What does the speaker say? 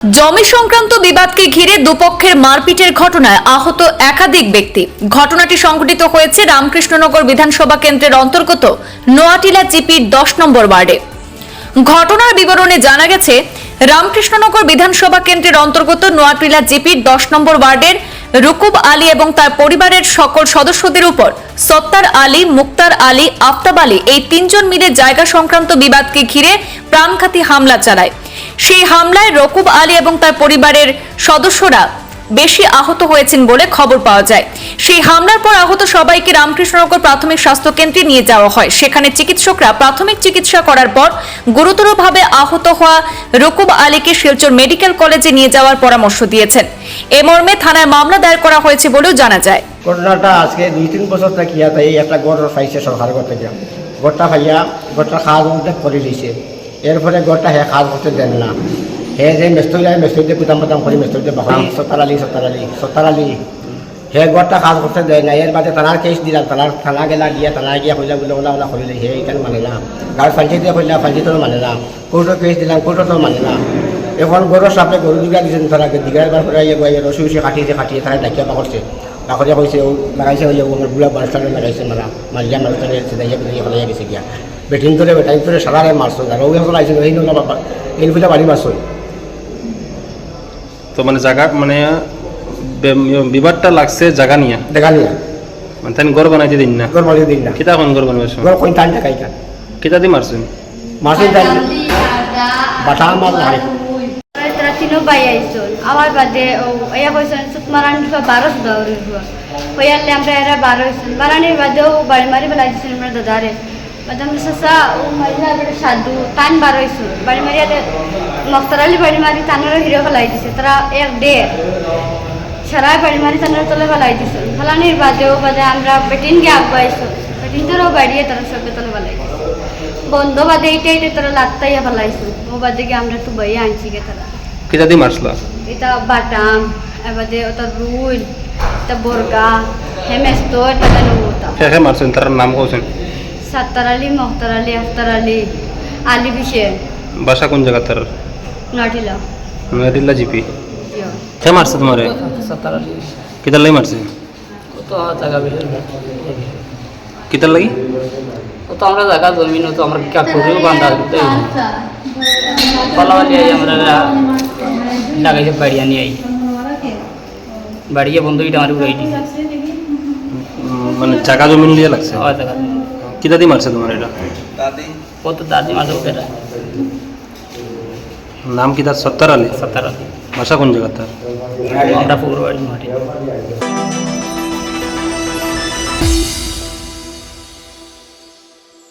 জমি সংক্রান্ত বিবাদকে ঘিরে দুপক্ষের মারপিটের ঘটনায় আহত একাধিক ব্যক্তি। ঘটনাটি সংঘটিত হয়েছে রামকৃষ্ণনগর বিধানসভা কেন্দ্রের অন্তর্গত নোয়াটিলা জিপির দশ নম্বর ওয়ার্ডে। ঘটনার বিবরণে জানা গেছে, রামকৃষ্ণনগর বিধানসভা কেন্দ্রের অন্তর্গত নোয়াটিলা জিপির দশ নম্বর ওয়ার্ডের রুকুব আলী এবং তার পরিবারের সকল সদস্যদের উপর সত্তার আলী, মুক্তার আলী, আফতাব আলী এই তিনজন মিলে জায়গা সংক্রান্ত বিবাদকে ঘিরে প্রাণঘাতী হামলা চালায়। সেই হামলায় রকুব আলী এবং তার পরিবারের সদস্যরা বেশি আহত হয়েছেন বলে খবর পাওয়া যায়। সেই হামলার পর আহত সবাইকে রামকৃষ্ণনগর প্রাথমিক স্বাস্থ্য কেন্দ্রে নিয়ে যাওয়া হয়। সেখানে চিকিৎসকরা প্রাথমিক চিকিৎসা করার পর গুরুতরভাবে আহত হওয়া রকুব আলীকে শিলচর মেডিকেল কলেজে নিয়ে যাওয়ার পরামর্শ দিয়েছেন। এ মর্মে থানায় মামলা দায়ের করা হয়েছে বলেও জানা যায়। ঘটনাটা আজকে দুই তিন বছর থেকে একটা গড় পাইছে সরকার গড়টা পাইয়া গড়টা খাওয়া করে দিয়েছে এরপরে গড়টা হে খাওয়া করতে দেন না হে যে মেস্তরি যায় মেস্তরিতে কুতাম পাতাম করে মেস্তরিতে বাহাম সত্তার আলী সত্তার আলী হে গড়টা কাজ করতে দেয় না এর বাদে থানার কেস দিলাম থানার থানা গেলা গিয়া থানা গিয়া কইলা বলে ওলা ওলা করিলে হে এখানে মানে না গাঁর পঞ্চায়েতে কইলা পঞ্চায়েতও মানে না কোর্টও কেস দিলাম কোর্টও মানে না এখন গরুর সামনে গরু দুগা দিয়েছেন তারা দিঘার বার করে ইয়ে গিয়ে রসি উসি কাটিয়েছে কাটিয়ে তারা ডাকিয়া পাকড়ছে পাকড়িয়া কইছে ও লাগাইছে ওই আমার বুড়া বারস্টারে লাগাইছে মারা মারিয়া মারস্টারে সেদাইয়া বেরিয়ে ফেলাইয়া গেছে গিয়া বেটিং ধরে বেটাইন ধরে সারারে মারছো আর ওই সকল আইছিল এই নলা বাবা এই ফুলা বাড়ি মারছো তো মানে জায়গা মানে বিবাদটা লাগছে জায়গা নিয়ে। দেখা নিয়ে। মানে তাই ঘর বানাইতে দিন না। গর মারিয়ে দিন না। কিতা কোন ঘর সময় গর কইন টান টাকাই কান কিতা দি মারছেন মারছে টান বাটা মার তারা বাই আইসন আমার বাদে ও এয়া কইসন সুত মারানি বারো দৌড়ি হইয়ালে আমরা এরা বারো হইসন বারানির বাদে ও বাড়ি মারি বেলা আমরা দাদারে বাদে আমরা সসা ও মারিয়া বেটা সাধু টান বারো হইসন বাড়ি মারিয়াতে মফতরালি বাড়ি মারি তানারও হিরো ফেলাই দিছে তারা এক দেড় সারাই বাড়ি মারি তানার তলে ফেলাই দিছে ফেলানির বাদে ও বাদে আমরা বেটিন গে আগুয়াইছো বেটিন তোরও বাড়িয়ে তারা সবে তলে ফেলাই বন্ধ বাদে এইটা এইটা তারা লাত্তাইয়া ফেলাইছো ও বাদে গিয়ে আমরা তো বইয়া আনছি গে তারা কিতা দি মারছলা এটা বাটাম এবারে ওটা রুল এটা বোরগা হেমেস্তো এটা মারছেন তার নাম সাত্তার আলী মহতার আলী আফতার আলী আলী বিশের বাসা কোন জায়গা তার? নটিলা নয়াদিল্লা জিপি। কে মারছে তোমারে? কিতার লাগি মারছে? তো জায়গা বেশি কিতার লাগি? ও তো আমরা জায়গা জমিন তো আমরা কি করিও বান্ধা দিতে পালাওয়ালি আই আমরা লাগাইছে বাড়িয়া নিয়ে আই। বাড়িয়ে বন্ধু এটা আমার উড়াই দিছে। মানে জায়গা জমিন লিয়ে লাগছে? ও জায়গা কিতা দি মারছে তোমার এটা? কত দাদি মারছে উঠে নাম কিতা সত্তর আলী? সত্তর বাসা কোন জায়গা তার? মাটি।